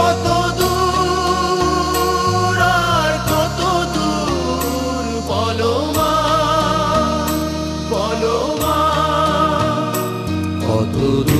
কত দূর আর কত দূর? বলো মা বলো মা কত দূর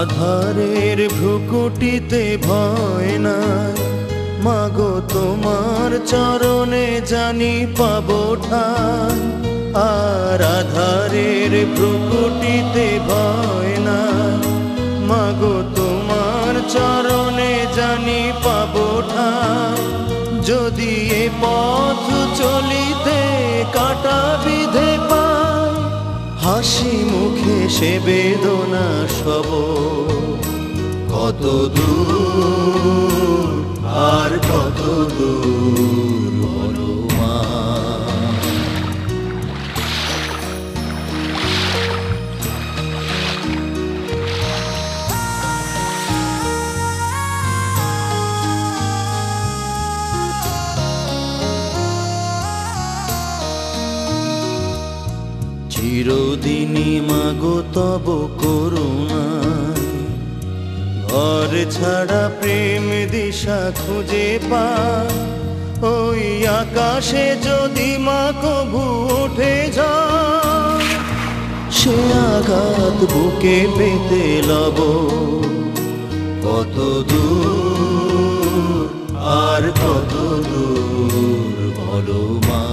আধারের ভ্রুকুটিতে ভয় নাই। মাগো, তোমার চরণে জানি পাবো আর আধারের ভ্রুকুটিতে ভয় নাই। মাগো, তোমার চরণে জানি পাবো যদি এ পথ চলিতে কাটা বিধে পায় হাসি মুখে সে বেদনা সব। কত দূর আর কত দূর চিরদিনই মাগো তব করুণা। ঘর ছাড়া প্রেম দিশা খুঁজে পা। ওই আকাশে যদি মা কভু উঠে যায় সে আঘাত বুকে পেতে লব। কত দূর, আর কত দূর বলো মা।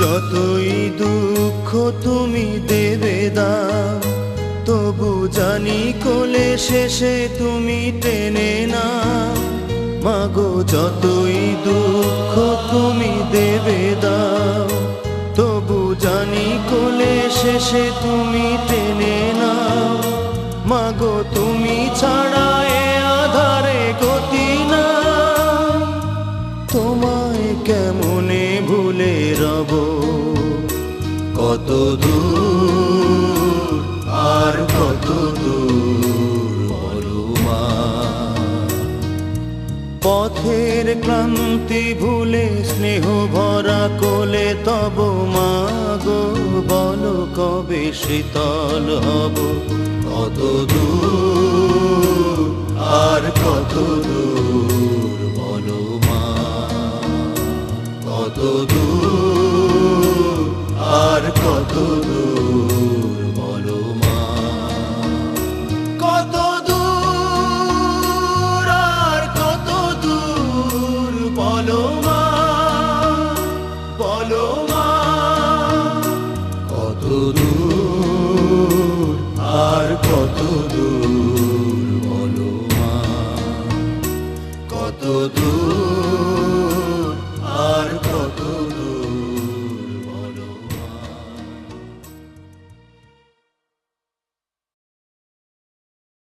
যতই দুঃখ তুমি দেবে দাও তবু জানি কোলে শেষে তুমি টেনে না। মাগো, যতই দুঃখ তুমি দেবে দাও তবু জানি কোলে শেষে তুমি টেনে না। মাগো, তুমি ছাড়া কত দূর, আর কত দূর বলো মা পথের ক্লান্তি ভুলে, স্নেহ ভরা কোলে তব মাগো বলো কবে শীতল হব? কত দূর, আর কত দূর দূর বলো মা কত দূর।